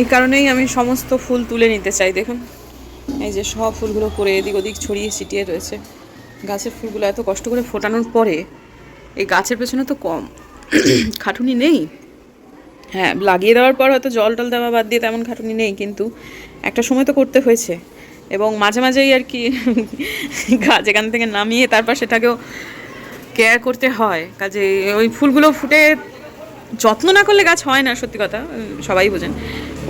এই কারণেই আমি সমস্ত ফুল তুলে নিতে চাই, দেখুন। এই যে সব ফুলগুলো করে এদিক ওদিক ছড়িয়ে ছিটিয়ে রয়েছে। গাছের ফুলগুলো এত কষ্ট করে ফোটানোর পরে এই গাছের পেছনে তো কম। খাটুনি নেই। হ্যাঁ লাগিয়ে দেওয়ার পর হয়তো জল টল দেওয়া বাদ দিয়ে তেমন খাটুনি নেই, কিন্তু একটা সময় তো করতে হয়েছে। এবং মাঝে মাঝেই আর কি গাছ এখান থেকে নামিয়ে তারপর সেটাকেও কেয়ার করতে হয়। কাজে ওই ফুলগুলো ফুটে যত্ন না করলে গাছ হয় না, সত্যি কথা সবাই বোঝেন।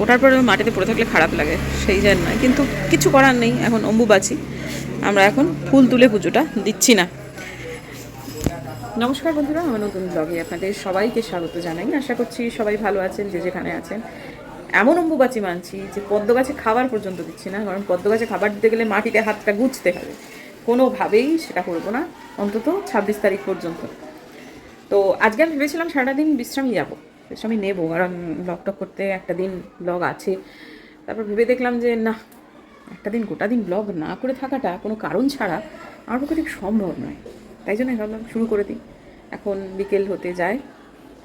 ওটার পরে মাটিতে পড়ে থাকলে খারাপ লাগে, সেই জন্য কিন্তু কিছু করার নেই, এখন অম্বুবাচি। আমরা এখন ফুল তুলে পুজোটা দিচ্ছি না। নমস্কার বন্ধুরা, আমার নতুন ব্লগে আপনাদের সবাইকে স্বাগত জানাই। আশা করছি সবাই ভালো আছেন, যে যেখানে আছেন। এমন অম্বুবাচি মানছি যে পদ্ম গাছে খাবার পর্যন্ত দিচ্ছি না, কারণ পদ্ম গাছে খাবার দিতে গেলে মাটিতে হাতটা গুছতে হবে। কোনোভাবেই সেটা করব না, অন্তত ছাব্বিশ তারিখ পর্যন্ত। তো আজকে আমি ভেবেছিলাম সারাদিন বিশ্রামই যাব। বিশ্রামই নেব, কারণ ব্লগ টক করতে একটা দিন ব্লগ আছে। তারপর ভেবে দেখলাম যে, না, একটা দিন, গোটা দিন ব্লগ না করে থাকাটা কোনো কারণ ছাড়া আমার পক্ষে ঠিক সম্ভব নয়। তাই জন্য ভাবলাম, শুরু করে দিই। এখন বিকেল হতে যায়,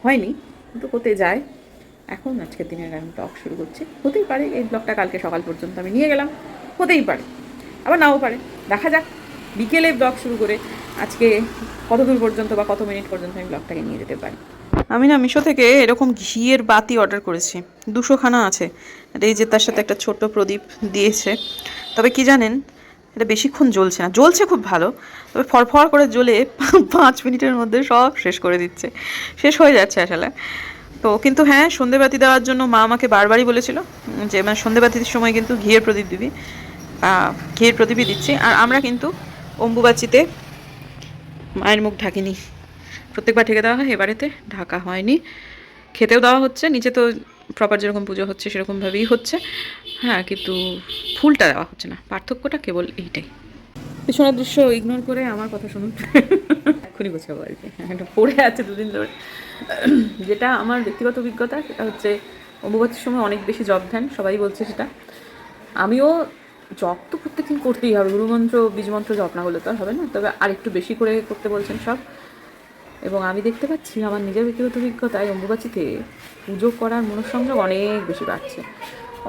হয়নি, কিন্তু হতে যায়। এখন আজকের দিনের আমি ব্লগ শুরু করছি। হতেই পারে, এই ব্লগটা কালকে সকাল পর্যন্ত আমি নিয়ে গেলাম, হতেই পারে। আবার নাও পারে। দেখা যাক, বিকেলে ব্লগ শুরু করে আজকে কত দূর পর্যন্ত বা কত মিনিট পর্যন্ত আমি ব্লগটাকে নিয়ে যেতে পারি। আমি না মিশো থেকে এরকম ঘিয়ের বাতি অর্ডার করেছি। দুশো খানা আছে এই যে তার সাথে একটা ছোট্ট প্রদীপ দিয়েছে। তবে কি জানেন, এটা বেশিক্ষণ জ্বলছে না। জ্বলছে খুব ভালো, তবে ফরফর করে জ্বলে পাঁচ মিনিটের মধ্যে সব শেষ করে দিচ্ছে। শেষ হয়ে যাচ্ছে আসলে। তো কিন্তু হ্যাঁ সন্ধেবাতি দেওয়ার জন্য মা আমাকে বারবারই বলেছিল যে মানে সন্ধে সন্ধেবাতির সময় কিন্তু ঘিয়ের প্রদীপ দিবি। ঘিয়ের প্রদীপই দিচ্ছি। আর আমরা কিন্তু অম্বুবাচিতে মায়ের মুখ ঢাকিনি। প্রত্যেকবার ঢেকে দেওয়া হয় এবারেতে ঢাকা হয়নি। খেতেও দেওয়া হচ্ছে, নিচে তো প্রপার যেরকম পুজো হচ্ছে সেরকমভাবেই হচ্ছে। হ্যাঁ কিন্তু ফুলটা দেওয়া হচ্ছে না, পার্থক্যটা কেবল এইটাই। পিছনের দৃশ্য ইগনোর করে আমার কথা শুনুন। এক্ষুনি গোছাবো আর কি এটা পড়ে আছে দুদিন ধরে। যেটা আমার ব্যক্তিগত অভিজ্ঞতা, সেটা হচ্ছে অম্বুবাচির সময় অনেক বেশি জব ধ্যান, সবাই বলছে সেটা। আমিও জব তো প্রত্যেকদিন করতেই হবে, গুরুমন্ত্র, বীজমন্ত্র জব না হলে তো হবে না, তবে আর একটু বেশি করে করতে বলছেন সব। এবং আমি দেখতে পাচ্ছি আমার নিজের ব্যক্তিগত অভিজ্ঞতায় অম্বুবাচিতে পুজো করার মনঃসংযোগ অনেক বেশি বাড়ছে।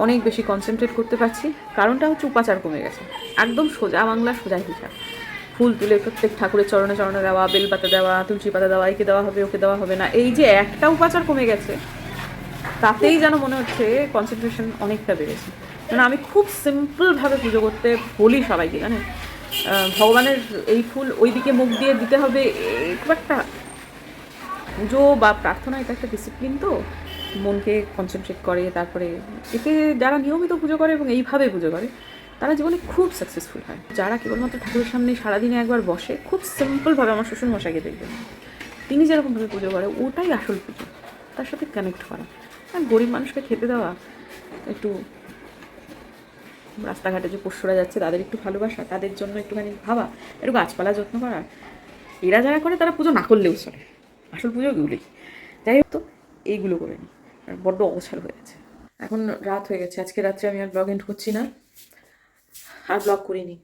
অনেক বেশি কনসেন্ট্রেট করতে পারছি। কারণটা হচ্ছে উপাচার কমে গেছে। একদম সোজা বাংলা সোজা হিসাব। ফুল তুলে প্রত্যেক ঠাকুরের চরণে চরণে দেওয়া বেলপাতা দেওয়া, তুলসী পাতা দেওয়া, একে দেওয়া হবে, ওকে দেওয়া হবে না। এই যে একটা উপাচার কমে গেছে, তাতেই যেন মনে হচ্ছে কনসেন্ট্রেশন অনেকটা বেড়েছে। মানে আমি খুব সিম্পলভাবে পুজো করতে বলি সবাইকে, জানেন? ভগবানের এই ফুল ওই দিকে মুখ দিয়ে দিতে হবে খুব একটা পুজো বা প্রার্থনা, এটা একটা ডিসিপ্লিন তো। মনকে কনসেন্ট্রেট করে, তারপরে একে যারা নিয়মিত পুজো করে এবং এইভাবে পুজো করে, তারা জীবনে খুব সাকসেসফুল হয়। যারা কেবলমাত্র ঠাকুরের সামনে সারাদিনে একবার বসে, খুব সিম্পলভাবে আমার শ্বশুর মশাইকে দেখবেন। তিনি যেরকমভাবে পুজো করে, ওটাই আসল পুজো। তার সাথে কানেক্ট করা। আর গরিব মানুষকে খেতে দেওয়া, একটু রাস্তাঘাটে যে পশুরা যাচ্ছে, তাদের একটু ভালোবাসা, তাদের জন্য একটুখানি ভাবা, একটু গাছপালা যত্ন করা। এরা যারা করে, তারা পুজো না করলেও চলে। আসল পুজো এগুলোই যাই হোক তো, এইগুলো করে নি। আর বড্ড অগোছাল হয়ে গেছে। এখন রাত হয়ে গেছে। আজকে রাত্রে আমি আর ব্লগ এন্ড করছি না। আর ব্লগ করিনি।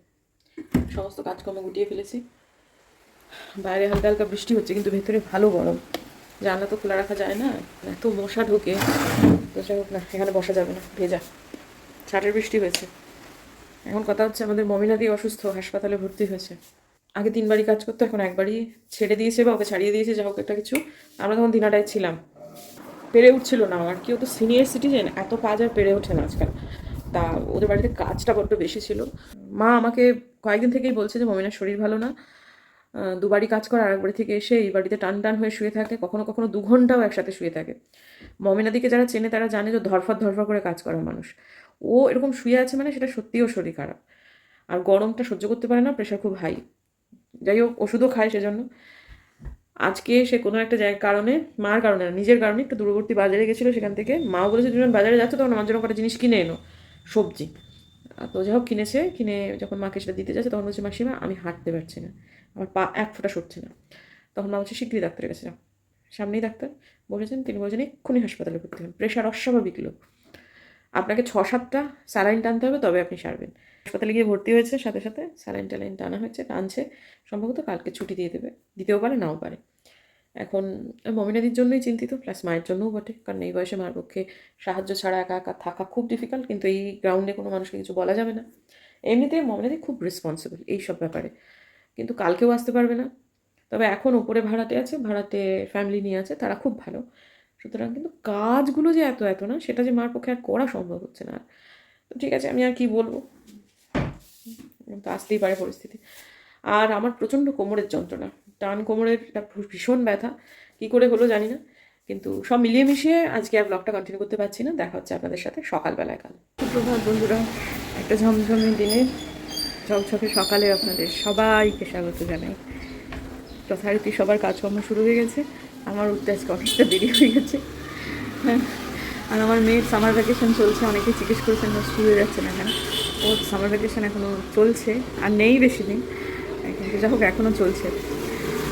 সমস্ত কাজকর্ম গুটিয়ে ফেলেছি। বাইরে হালকা হালকা বৃষ্টি হচ্ছে, কিন্তু ভেতরে ভালো গরম। জানলা তো খোলা রাখা যায় না। এত মশা ঢোকে। তো যাই হোক না, এখানে বসা যাবে না। ভেজা। ছাটের বৃষ্টি হয়েছে। এখন কথা হচ্ছে আমাদের মমিনাদি অসুস্থ, হাসপাতালে ভর্তি হয়েছে। আগে তিনবারই কাজ করতো, এখন একবারই ছেড়ে দিয়েছে বা ওকে ছাড়িয়ে দিয়েছে, যা হোক একটা কিছু। আমরা তখন দিনাটায় ছিলাম। পেরে উঠছিল না আর কি ও তো সিনিয়র সিটিজেন এত কাজ আর পেরে ওঠে না আজকাল। তা ওদের বাড়িতে কাজটা বড্ড বেশি ছিল। মা আমাকে কয়েকদিন থেকেই বলছে যে, মমিনার শরীর ভালো না। দুবারই কাজ করে আরেক বাড়ি থেকে এসে এই বাড়িতে টান টান হয়ে শুয়ে থাকে। কখনো কখনো দু ঘন্টাও একসাথে শুয়ে থাকে। মমিনাদিকে যারা চেনে তারা জানে যে, ধরফর ধরফর করে কাজ করা মানুষ। ও এরকম শুয়ে আছে মানে সেটা সত্যিও শরীর খারাপ। আর গরমটা সহ্য করতে পারে না প্রেশার খুব হাই যাই হোক, ওষুধও খায় সেজন্য। আজকে সে কোনো একটা জায়গার কারণে, মার কারণে না, নিজের কারণে একটু দূরবর্তী বাজারে গেছিল সেখান থেকে। মাও বলেছে দুজন বাজারে যাচ্ছে তখন আমার জন্য কটা জিনিস কিনে এনো, সবজি। তো যাই হোক, কিনেছে, কিনে যখন মাকে সেটা দিতে যাচ্ছে তখন বলছে, মাসিমা, আমি হাঁটতে পারছি না, আমার পা এক ফোঁটা সরছে না। তখন মা বলছে, শিগগিরই ডাক্তারের কাছে যাও। সামনেই ডাক্তার বলেছেন তিনি বলেছেন, এক্ষুনি হাসপাতালে ভর্তি হন প্রেশার অস্বাভাবিক লোক। আপনাকে ছ সাতটা স্যালাইন টানতে হবে, তবে আপনি সারবেন। হাসপাতালে গিয়ে ভর্তি হয়েছে, সাথে সাথে স্যালাইন ট্যালাইন টানা হয়েছে, টানছে, সম্ভবত কালকে ছুটি দিয়ে দেবে দিতেও পারে, নাও পারে। এখন মমিনাদির জন্যই চিন্তিত প্লাস মায়ের জন্যও বটে, কারণ এই বয়সে মার পক্ষে সাহায্য ছাড়া একা একা থাকা খুব ডিফিকাল্ট কিন্তু এই গ্রাউন্ডে কোনো মানুষকে কিছু বলা যাবে না। এমনিতে মমিনাদি খুব রেসপন্সিবল এই সব ব্যাপারে, কিন্তু কালকেও আসতে পারবে না। তবে এখন ওপরে ভাড়াটে আছে, ভাড়াটে ফ্যামিলি নিয়ে আছে, তারা খুব ভালো। সুতরাং কিন্তু কাজগুলো যে এত এত না, সেটা যে মার পক্ষে আর করা সম্ভব হচ্ছে না। আর তো ঠিক আছে, আমি আর কি বলব? তো আসতেই পারে পরিস্থিতি। আর আমার প্রচণ্ড কোমরের যন্ত্রণা। টান কোমরের একটা ভীষণ ব্যথা। কী করে হলো জানি না। কিন্তু সব মিলিয়ে মিশিয়ে আজকে আর ব্লগটা কন্টিনিউ করতে পারছি না। দেখা হচ্ছে আপনাদের সাথে সকালবেলায় কাল। সুপ্রভাত বন্ধুরা, একটা ঝমঝমে দিনে ঝকঝকে সকালে আপনাদের সবাইকে স্বাগত জানাই। যথারীতি সবার কাজকর্ম শুরু হয়ে গেছে। আমার উঠতে আজকে অনেকটা দেরি হয়ে গেছে। হ্যাঁ আর আমার মেয়ের সামার ভ্যাকেশন চলছে। অনেকেই জিজ্ঞেস করেছেন স্কুলে যাচ্ছে না কেন? ওর সামার ভ্যাকেশন এখনও চলছে, আর নেই বেশি দিন। কিন্তু যা হোক এখনও চলছে।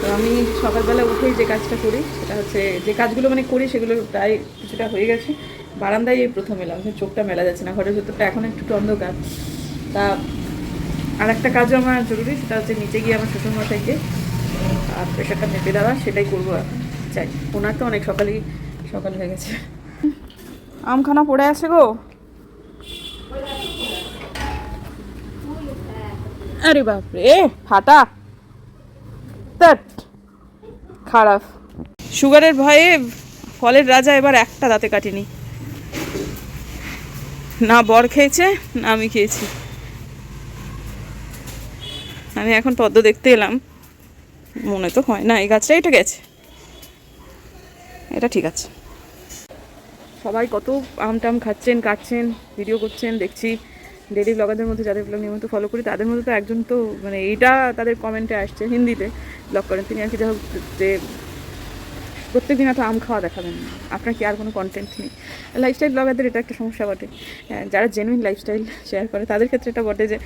তো আমি সকালবেলা উঠেই যে কাজটা করি, সেটা হচ্ছে যে কাজগুলো মানে করি, সেগুলো প্রায় কিছুটা হয়ে গেছে। বারান্দায় এই প্রথম এলাম চোখটা মেলা যাচ্ছে না, ঘরের ভেতরটা এখন একটু অন্ধকার। তা আর একটা কাজও আমার জরুরি, সেটা হচ্ছে নিচে গিয়ে আমার শ্বশুরমশাইকে আর প্রেশারটা মেপে দেওয়া, সেটাই করব চাই ওনার তো অনেক সকালেই সকাল হয়ে গেছে। আমখানা পড়ে আছে গো? আরে বাপরে ফাটা। ধ্যাৎ, খারাপ। সুগারের ভয়ে ফলের রাজা এবার একটা দাঁতে কাটিনি। না বর খেয়েছে না আমি খেয়েছি। আমি এখন পদ্ম দেখতে এলাম। মনে তো হয় না এই গাছটা এটা গেছে। এটা ঠিক আছে। সবাই কত আম টাম খাচ্ছেন কাটছেন ভিডিও করছেন দেখছি। ডেলি ব্লগারদের মধ্যে যাদের ব্লগ নিয়মিত ফলো করি তাদের মধ্যে তো একজন তো মানে এইটা তাদের কমেন্টে আসছে হিন্দিতে ব্লগ করেন। তিনি আর কি যা হোক যে প্রত্যেকদিন এত আম খাওয়া দেখাবেন না। আপনার কি আর কোনো কন্টেন্ট নেই? লাইফস্টাইল ব্লগারদের এটা একটা সমস্যা বটে। হ্যাঁ, যারা জেনুইন লাইফস্টাইল শেয়ার করে তাদের ক্ষেত্রে এটা বটে যে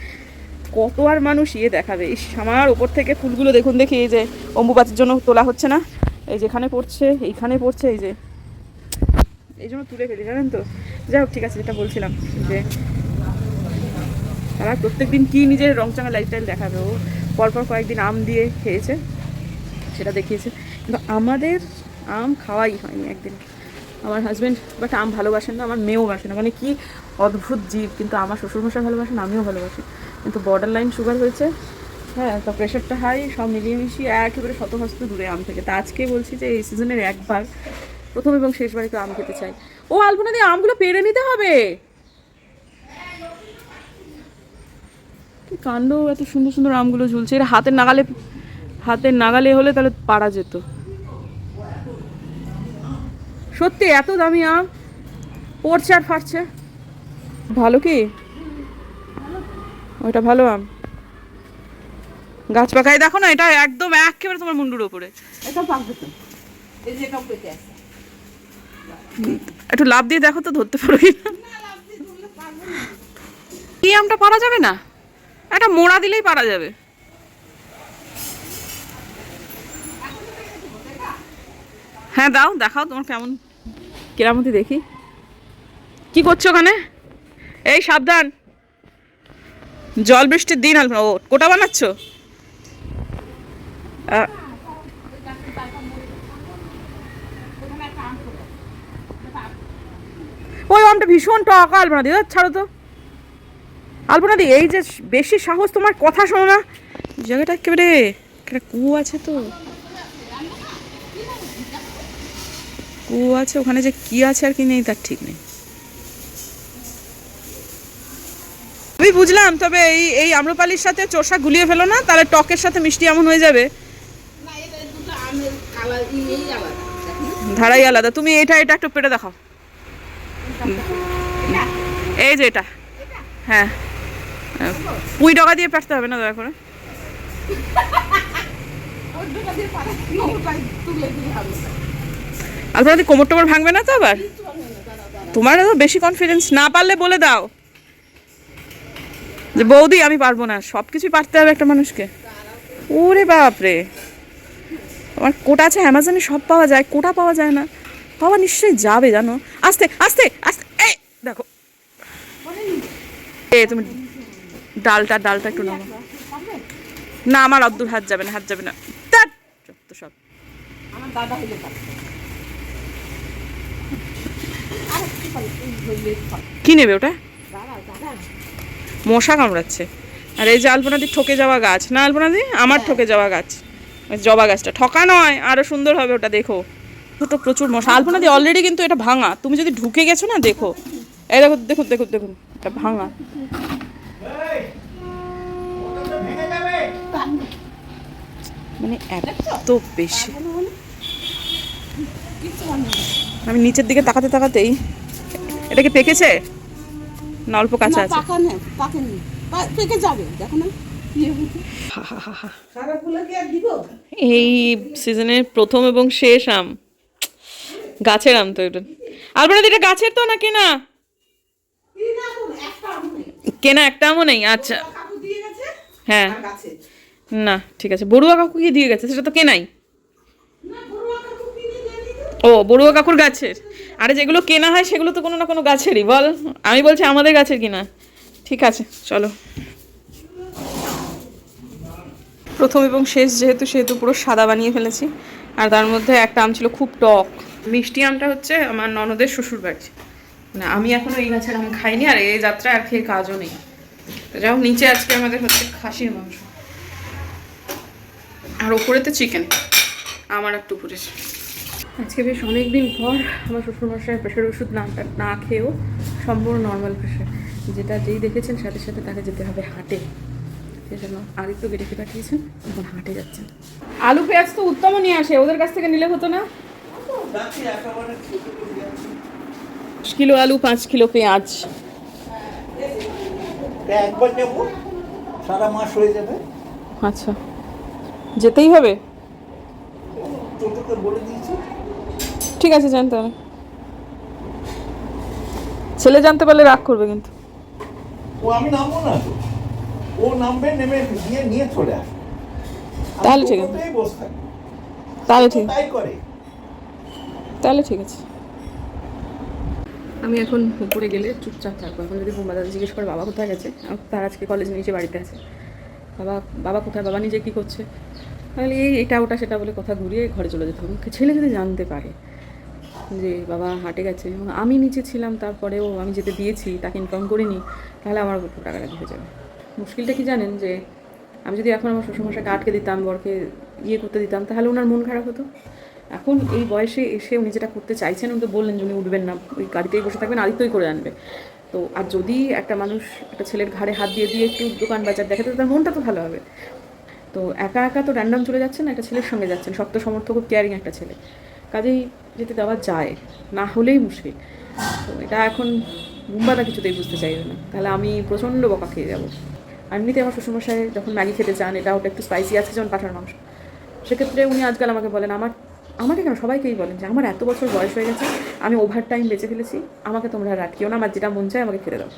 কত আর মানুষ ইয়ে দেখাবে। ইস আমার ওপর থেকে ফুলগুলো দেখুন দেখি এই যে অম্বুবাচির জন্য তোলা হচ্ছে না। এই যেখানে পড়ছে এইখানে পড়ছে এই যে। এই জন্য তুলে ফেলি জানেন তো? যাই হোক ঠিক আছে যেটা বলছিলাম যে তারা প্রত্যেকদিন কী নিজের রংচাঙা লাইফস্টাইল দেখাবে? ও পরপর কয়েকদিন আম দিয়ে খেয়েছে, সেটা দেখিয়েছে। কিন্তু আমাদের আম খাওয়াই হয়নি একদিন। আমার হাজব্যান্ড বাট আম ভালোবাসেন না, আমার মেয়েও বাসে না। মানে কি অদ্ভুত জীব, কিন্তু আমার শ্বশুরমশাই ভালোবাসেন, আমিও ভালোবাসি। কিন্তু বর্ডার লাইন সুগার হয়েছে হ্যাঁ তো প্রেশারটা হাই সব মিলিয়ে মিশিয়ে একেবারে শতহস্ত দূরে আম থেকে। তা আজকে বলছি যে এই সিজনের একবার, প্রথম এবং শেষবার একটু আম খেতে চাই। ও আলপনা দিয়ে আমগুলো পেরে নিতে হবে! কাণ্ড এত সুন্দর সুন্দর আমগুলো ঝুলছে। এর হাতের নাগালে হাতের নাগালে হলে তাহলে পারা যেত। সত্যি এত দামি আম। পড়ছে আর ফাটছে। ভালো কি? ওইটা ভালো আম। গাছ পাকায় দেখো না এটা একদম একেবারে তোমার মুন্ডুর ওপরে। এটা পাকবে তো এই যে এটা একটু লাভ দিয়ে দেখো তো ধরতে পারো কি আমটা পারা যাবে না? একটা মোড়া দিলেই পারা যাবে। হ্যাঁ দাও, দেখাও তোমার কেমন কেরামতি দেখি। কি করছ ওখানে? এই, সাবধান। জল বৃষ্টির দিন আলপনা। ও, কোটা বানাচ্ছ? ওই, আমটা ভীষণ টক আলপনা। দিদা ছাড়ো তো। আলপনা দি, এই যে বেশি সাহস তোমার কথা শোনো না। জায়গাটা একেবারে, একটা কুয়ো আছে তো। কুয়ো আছে, ওখানে যে কি আছে আর কি নেই, তার ঠিক নেই। আমি বুঝলাম, তবে এই এই আম্রপালির সাথে চোষা গুলিয়ে ফেলো না, তাহলে টকের সাথে মিষ্টি এমন হয়ে যাবে। ধারাই আলাদা, তুমি এটা এটা একটু পেটে দেখাও। এই যে এটা। হ্যাঁ। পুঁই ডগা দিয়ে পেটতে হবে না, দয়া করে। না। আপনাদের কোমর টোমর ভাঙবে না তো আবার? তোমার তো বেশি কনফিডেন্স না পারলে বলে দাও। যে বৌদি, আমি পারব না। সব কিছুই পারতে হবে একটা মানুষকে। ওরে বাপরে। আমার কোটা আছে, অ্যামাজনে সব পাওয়া যায়, কোটা পাওয়া যায় না। পাওয়া নিশ্চয়ই যাবে, জানো? আস্তে আস্তে আস্তে, এই, দেখো। এ, তুমি ডালটা ডালটা একটু নামো না আমার অব্দুল হাত যাবে না হাত যাবে না। সব। আমার দাদা ফল কি নেবে ওটা? মশা কামড়াচ্ছে। আর এই যে আলপনাদি ঠকে যাওয়া গাছ না আলপনাদি? আমার ঠকে যাওয়া গাছ। জবা গাছটা। ঠকা নয় আরও সুন্দর হবে ওটা দেখো। ছোট প্রচুর মশা। আলপনাদি অলরেডি কিন্তু এটা ভাঙা। তুমি যদি ঢুকে গেছো না দেখো। এই দেখো দেখুন দেখুন দেখুন এটা ভাঙা। মানে এত বেশি। আমি নিচের দিকে তাকাতে তাকাতেই এটা কি পেকেছে? না অল্প কাঁচা আছে। পাকা নেই পাকেনি পা- পেকে যাবে দেখো না। কি হয়েছে সারা ফুলে কি আর দিব? এই সিজনের প্রথম এবং শেষ আম। গাছের আম তো এটা। আলপনা এটা গাছের তো না কেনা। কেনা একটা আমও নেই আচ্ছা। কাকু দিয়ে গেছে? হ্যাঁ। না, ঠিক আছে। বড়ুয়া কাকু কি দিয়ে গেছে? সেটা তো কেনাই ও, বড়ুয়া কাকুর গাছের। আরে, যেগুলো কেনা হয়, সেগুলো তো কোনো না কোনো গাছেরই। বল, আমি বলছি আমাদের গাছের কিনা। ঠিক আছে, চলো। প্রথম এবং শেষ, যেহেতু সেহেতু পুরো সাদা বানিয়ে ফেলেছি। আর তার মধ্যে একটা আম ছিল খুব টক। মিষ্টি আমটা হচ্ছে আমার ননদের শ্বশুর বাড়ি মানে আমি এখনও এই গাছের আম খাইনি, আর এই যাত্রা আর খেয়ে কাজও নেই। যাই নিচে আজকে আমাদের হচ্ছে খাসির মাংস। আর ওপরেতে চিকেন আমার একটু উপরেছে আজকে বেশ অনেক দিন পর আমার শ্বশুরমশাই প্রেশার ওষুধ না না খেয়েও সম্পূর্ণ নর্মাল প্রেশার যেটা যেই দেখেছেন সাথে সাথে তাকে যেতে হবে হাটে। সেজন্য আদিত্য বেরিয়ে পাঠিয়েছেন এখন হাটে যাচ্ছেন। আলু পেঁয়াজ তো উত্তম নিয়ে আসে ওদের কাছ থেকে নিলে হতো না? পাঁচ কিলো আলু পাঁচ কিলো পেঁয়াজ। একবার যাব সারা মাস হয়ে যাবে। আচ্ছা। যেতেই হবে? ঠিক আছে জানতে হবে। ছেলে জানতে পারলে রাগ করবে কিন্তু। ও আমি নামবো না ও নামবে নেমে গিয়ে নিয়ে চলে আসবে। তাহলে ঠিক আছে। তাহলে ঠিক। তাই করে। তাহলে ঠিক আছে। আমি এখন উপরে গেলে চুপচাপ থাকব। এখন যদি বোমা দাদা জিজ্ঞেস করে বাবা কোথায় গেছে? তার আজকে কলেজে নিচে বাড়িতে আছে। বাবা বাবা কোথায়, বাবা নিজে কী করছে? তাহলে এই, এটা, ওটা, সেটা বলে কথা ঘুরিয়ে ঘরে চলে যেতে হবে। ছেলে যদি জানতে পারে যে বাবা হাটে গেছে, এবং আমি নিচে ছিলাম, তারপরেও আমি যেতে দিয়েছি, তাকে ইনকাম করিনি তাহলে আমার উপর টাকাটা হয়ে যাবে। মুশকিলটা কি জানেন? যে আমি যদি এখন আমার শ্বশুরমশাইকে আটকে দিতাম, বরকে ইয়ে করতে দিতাম, তাহলে ওনার মন খারাপ হতো। এখন এই বয়সে এসে উনি যেটা করতে চাইছেন, উনি তো বললেন যে উনি উঠবেন না, ওই গাড়িতেই বসে থাকবেন, আদিত্যই করে আনবে। তো আর যদি একটা মানুষ একটা ছেলের ঘাড়ে হাত দিয়ে দিয়ে একটু দোকান বাজার দেখাতে তার মনটা তো ভালো হবে। তো একা একা তো র্যান্ডাম চলে যাচ্ছেন একটা ছেলের সঙ্গে যাচ্ছেন, শক্ত সমর্থক কেয়ারিং একটা ছেলে। কাজেই যেতে দেওয়া যায়, না হলেই মুশকিল। তো এটা এখন মুম্বাদা কিছুতেই বুঝতে চাইবে না। তাহলে আমি প্রচণ্ড বকা খেয়ে যাব। এমনিতে আমার শ্বশুরমশাই যখন ম্যাগি খেতে চান, এটা ওটা একটু স্পাইসি আছে, যেমন পাঠার মাংস। সেক্ষেত্রে উনি আজকাল আমাকে বলেন, আমার, আমাকে কেন? সবাইকেই বলেন যে, আমার এত বছর বয়স হয়ে গেছে আমি ওভার টাইম বেঁচে ফেলেছি। আমাকে তোমরা আটকিও না, আমার যেটা মন চায় আমাকে ফেলে দাও।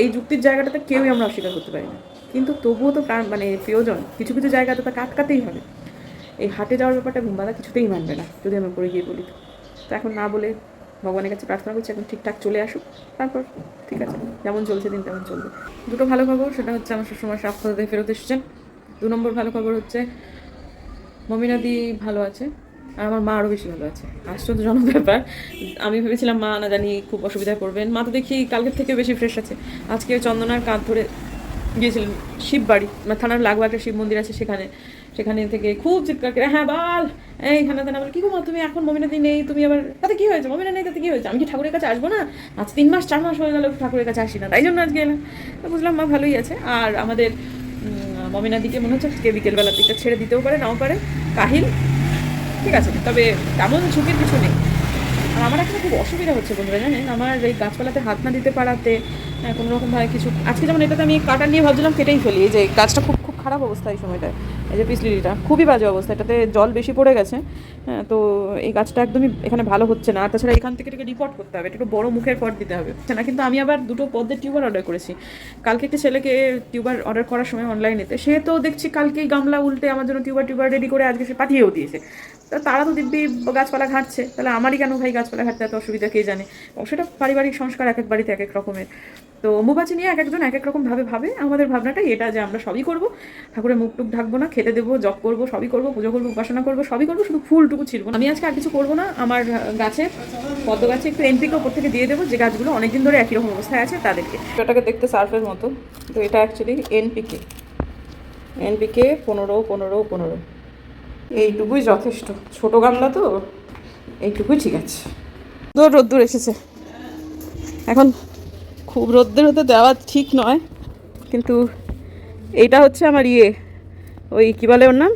এই যুক্তির জায়গাটাতে কেউই আমরা অস্বীকার করতে পারি না। কিন্তু তবুও তো প্রাণ মানে প্রিয়জন, কিছু কিছু জায়গাতে তাকে আটকাতেই হবে। এই হাটে যাওয়ার ব্যাপারটা ঘুমবাদা কিছুতেই মানবে না, যদি আমি পড়ে গিয়ে বলি। তো। তো এখন না বলে ভগবানের কাছে প্রার্থনা করছি, এখন ঠিকঠাক চলে আসুক। তারপর ঠিক আছে, যেমন চলছে দিন তেমন চলবে। দুটো ভালো খবর, সেটা হচ্ছে আমার শ্বশুরমা সাক্ষরতে ফেরত এসেছেন। দু নম্বর ভালো খবর হচ্ছে, মমিনাদি ভালো আছে। আর আমার মা আরও বেশি ভালো আছে। আশ্চর্যজনক ব্যাপার। আমি ভেবেছিলাম, মা, না জানি খুব অসুবিধায় পড়বেন। মা তো দেখি কালকের থেকে বেশি ফ্রেশ আছে। আজকে চন্দনার কাঁধ ধরে গিয়েছিলেন শিব বাড়ি মানে থানার লাগোয়া একটা শিব মন্দির আছে সেখানে। সেখানে থেকে খুব চিৎকার করে হ্যাঁ বল এইখানে তেনা বলে, কি গো মা, তুমি এখন মমিনাদি নেই, তুমি আবার, তাতে কী হয়েছে? মমিনা নেই, তাতে কী হয়েছে? আমি কি ঠাকুরের কাছে আসব না? আজ তিন মাস, চার মাস হয়ে গেল, ঠাকুরের কাছে আসি না। তাই জন্য আজকে এলাম। বুঝলাম, মা, ভালোই আছে। আর আমাদের মমিনাদিকে মনে হচ্ছে আজকে বিকেলবেলার দিকটা ছেড়ে দিতেও পারে, নাও পারে। কাহিল ঠিক আছে তবে তেমন ঝুঁকির কিছু নেই। আর আমার একটা খুব অসুবিধা হচ্ছে বন্ধুরা জানেন? আমার এই গাছপালাতে হাত না দিতে পারাতে কোনো রকমভাবে কিছু আজকে যেমন এটাতে আমি কাটা নিয়ে ভাবছিলাম কেটেই ফেলি। এই যে গাছটা খুব খুব খারাপ অবস্থা এই সময়টায়। এই যে পিসলিটা খুবই বাজে অবস্থা এটাতে জল বেশি পড়ে গেছে। হ্যাঁ, তো এই গাছটা একদমই এখানে ভালো হচ্ছে না। তাছাড়া এখান থেকে এটাকে রিপোর্ট করতে হবে একটু বড় মুখের পট দিতে হবে। না কিন্তু আমি আবার দুটো পদ্মের টিউবার অর্ডার করেছি। কালকে একটা ছেলেকে টিউবার অর্ডার করার সময় অনলাইনেতে সে তো দেখছি কালকেই গামলা উল্টে আমার জন্য টিউবার টিউবার রেডি করে আজকে সে পাঠিয়েও দিয়েছে। তারা তো দিব্যি গাছপালা ঘাঁটছে, তাহলে আমারই কেন ভাই গাছপালা ঘাঁটতে এত অসুবিধা কে জানে? সেটা পারিবারিক সংস্কার এক এক বাড়িতে এক এক রকমের। তো অম্বুবাচী নিয়ে এক একজন এক এক রকম ভাবে আমাদের ভাবনাটাই এটা যে আমরা সবই করব। ঠাকুরের মুখ টুক ঢাকবো না, খেতে দেবো, জপ করব, সবই করব, পুজো করব, উপাসনা করব, সবই করব, শুধু ফুলটুকু ছিড়বো না। আমি আজকে আর কিছু করব না, আমার গাছে পদ্ম গাছে একটু এনপিকে ওপর থেকে দিয়ে দেবো, যে গাছগুলো অনেকদিন ধরে একই রকম অবস্থায় আছে তাদেরকে। ওটাকে দেখতে সার্ফের মতো। তো এটা অ্যাকচুয়ালি এনপিকে। এনপিকে পনেরো পনেরো পনেরো। এইটুকুই যথেষ্ট। ছোট গামলা তো? এইটুকুই ঠিক আছে। তো রোদ্দুর এসেছে। এখন খুব রোদ্দের হতে দেওয়া ঠিক নয়, কিন্তু এইটা হচ্ছে আমার ইয়ে ওই কী বলে ওর নাম?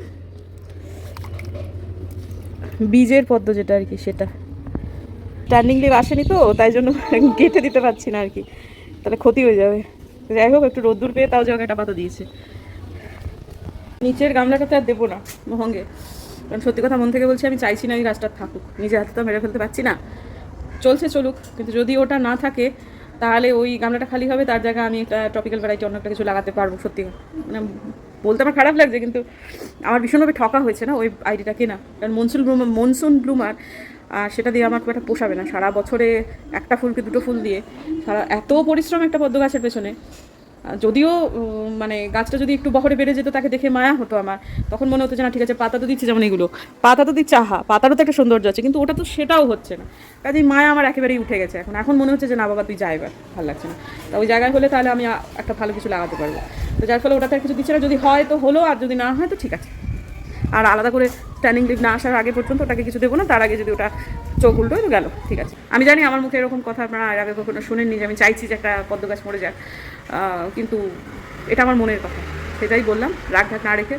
বীজের পদ্ম যেটা আর কি, সেটা। স্ট্যান্ডিং লিভ আসেনি তো, তাই জন্য কেটে দিতে পারছি না আর কি। তাহলে ক্ষতি হয়ে যাবে। যাই হোক, একটু রোদ্দুর পেয়ে তাও জায়গাটা পাতা দিয়েছে। নিচের গামলাটাতে আর দেবো না, মহঙ্গে। কারণ সত্যি কথা মন থেকে বলছি, আমি চাইছি না এই গাছটা থাকুক। নিজে হাতে তো মেরে ফেলতে পারছি না। চলছে চলুক, কিন্তু যদি ওটা না থাকে, তাহলে ওই গামলাটা খালি হবে, তার জায়গায় আমি একটা টপিক্যাল ভ্যারাইটি অন্য একটা কিছু লাগাতে পারব, সত্যি। মানে বলতে আমার খারাপ লাগছে, কিন্তু আমার ভীষণভাবে ঠকা হয়েছে না ওই আইডিটা কেনা। কারণ মনসুন ব্লুমার মনসুন ব্লুমার, আর সেটা দিয়ে আমার খুব একটা পোষাবে না। সারা বছরে একটা ফুলকে দুটো ফুল দিয়ে, সারা এত পরিশ্রম একটা পদ্ম গাছের পেছনে যদিও মানে গাছটা যদি একটু বহরে বেড়ে যেত, তাকে দেখে মায়া হতো আমার। তখন মনে হতো যে, না, ঠিক আছে, পাতা তো দিচ্ছে, যেমন এগুলো। পাতা তো দিচ্ছে, আহা, পাতারও তো একটা সৌন্দর্য আছে, কিন্তু ওটা তো সেটাও হচ্ছে না। কাজেই মায়া আমার একেবারেই উঠে গেছে। এখন এখন মনে হচ্ছে যে, না, বাবা, তুই যা এবার, ভালো লাগছে না। তা ওই জায়গায় হলে তাহলে আমি একটা ভালো কিছু লাগাতে পারব। তো যার ফলে ওটাতে কিছু দিচ্ছে না। যদি হয়, তো হলো, আর যদি না হয়, তো ঠিক আছে। আর আলাদা করে স্ট্যান্ডিং লিভ না আসার আগে পর্যন্ত ওটাকে কিছু দেবো না, তার আগে যদি ওটা চোখ উল্টো গেল, ঠিক আছে। আমি জানি আমার মুখে এরকম কথা আপনারা আর আগে কখনো শুনেননি যে, আমি চাইছি যে, একটা পদ্ম গাছ মরে যাক। কিন্তু এটা আমার মনের কথা। সেটাই বললাম, রাগ ঢাক না রেখে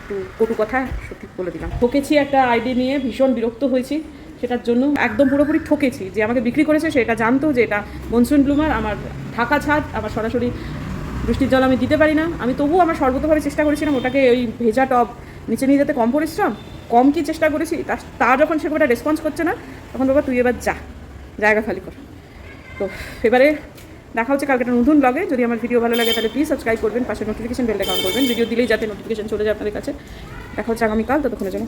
একটু কটু কথা সত্যি বলে দিলাম। ঠকেছি একটা আইডি নিয়ে, ভীষণ বিরক্ত হয়েছি সেটার জন্য। একদম পুরোপুরি ঠকেছি। যে আমাকে বিক্রি করেছে সেটা জানতো যে এটা মনসুন ব্লুমার, আমার ঢাকা ছাদ, আমার সরাসরি বৃষ্টির জল আমি দিতে পারি না। আমি তবুও আমার সর্বতভাবে চেষ্টা করেছিলাম ওটাকে ওই ভেজা টব নিচে নিয়ে যেতে। কম পরিশ্রম, কম কি চেষ্টা করেছি, তা যখন সে রেসপন্স করছে না, তখন বাবা তুই এবার যা, জায়গা খালি কর। তো এবারে দেখা হচ্ছে কালকে একটা নতুন ব্লগে যদি আমার ভিডিও ভালো লাগে তাহলে প্লিজ সাবস্ক্রাইব করবেন, পাশে নোটিফিকেশন বেলটা অন করবেন ভিডিও দিলেই যাতে নোটিফিকেশন চলে যায় আপনাদের কাছে দেখা হচ্ছে আগামীকাল, ততক্ষণের জন্য।